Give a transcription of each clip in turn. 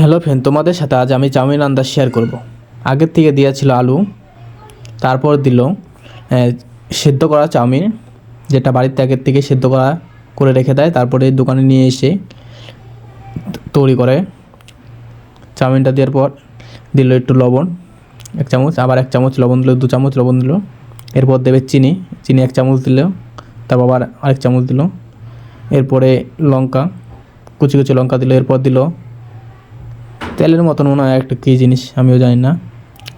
Hello friend, তোমাদের সাথে আজ আমি চাউমিন আন্দাজ শেয়ার করব। আগের থেকে দেওয়া ছিল আলু, তারপর দিল সেদ্ধ করা চাউমিন, যেটা বাড়িতে আগের থেকে সেদ্ধ করা করে রেখে দেয়, তারপরে দোকানে নিয়ে এসে তৈরি করে। চাউমিনটা দেওয়ার পর দিল একটু লবণ, এক চামচ, আবার এক চামচ লবণ দিল, দু চামচ লবণ দিল। এরপর দেবে চিনি চিনি এক চামচ দিল তারপর আবার আরেক চামচ দিল। এরপরে লঙ্কা, কুচি কুচি লঙ্কা দিল, এরপর দিল তেলের মতন মনে হয় একটা কী জিনিস, আমিও জানি না।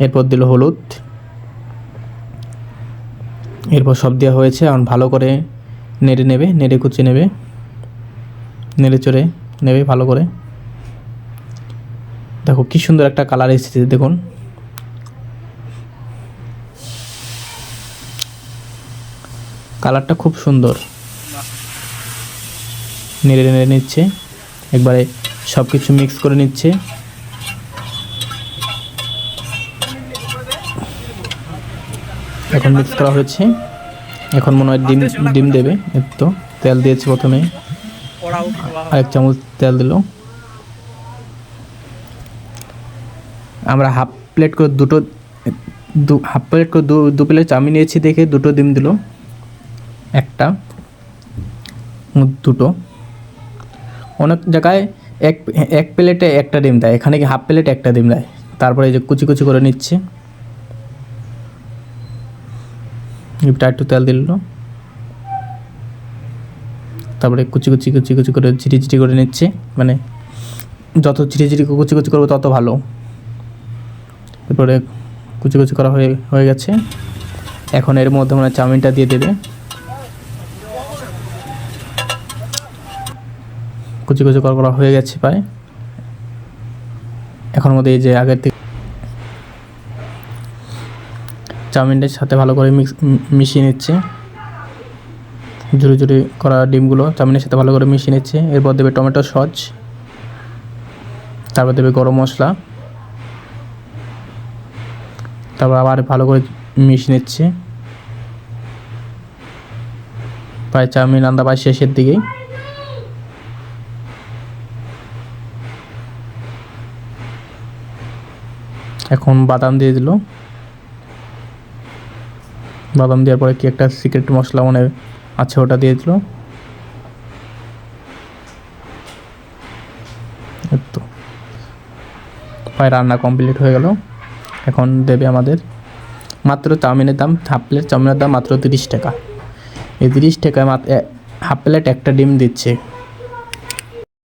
এরপর দিল হলুদ। এরপর সব দেওয়া হয়েছে, এখন ভালো করে নেড়ে নেবে, নেড়ে কুচি নেবে, নেড়ে চড়ে নেবে ভালো করে। দেখো কি সুন্দর একটা কালার এসেছে, দেখুন। কালারটা খুব সুন্দর। নেড়ে নেড়ে নিচ্ছে, একবারে সব কিছু মিক্স করে নিচ্ছে। এখন মিক্স করা হয়েছে। এখন মনে হয় ডিম ডিম দেবে তো তেল দিয়েছে প্রথমে। আরেক চামচ তেল দিল। আমরা হাফ প্লেট করে দুটো দু হাফ প্লেট করে দু দু প্লেট চাউমিন নিয়েছি দেখে দুটো ডিম দিল। একটা দুটো। অনেক জায়গায় এক এক প্লেটে একটা ডিম দেয়, এখানে কি হাফ প্লেট একটা ডিম দেয়। তারপরে এই যে কুচি কুচি করে নিচ্ছে। ডিমটা একটু তেল দিল তারপরে কুচি কুচি কুচি কুচি করে ঝিরি ঝিরি করে নিচ্ছে। মানে যত ঝিরি ঝিরি কুচি কুচি করব তত ভালো। এরপরে কুচি কুচি করা হয়ে হয়ে গেছে। এখন এর মধ্যে মানে চাউমিনটা দিয়ে দেবে। কুচি কুচি করা হয়ে গেছে প্রায়। এখন মধ্যে এই যে আগের থেকে চাউমিনটার সাথে ভালো করে মিক্স মিশিয়ে নিচ্ছে। ঝুড়ি ঝুড়ি করা ডিমগুলো চাউমিনের সাথে ভালো করে মিশিয়ে নিচ্ছে। এরপর দেবে টমেটো সস। তারপর দেবে গরম মশলা। তারপর আবার ভালো করে মিশিয়ে নিচ্ছে। প্রায় চাউমিন রান্না প্রায় শেষের দিকেই। এখন বাদাম দিয়ে দিল। বাদাম দেওয়ার পরে কি একটা সিক্রেট মশলা মনে আছে ওটা দিয়ে দিল? প্রায় রান্না কমপ্লিট হয়ে গেল। এখন দেবে আমাদের মাত্র চাউমিনের দাম, হাফ প্লেট চাউমিনের দাম মাত্র তিরিশ টাকা। এই তিরিশ টাকায় হাফ প্লেট একটা ডিম দিচ্ছে।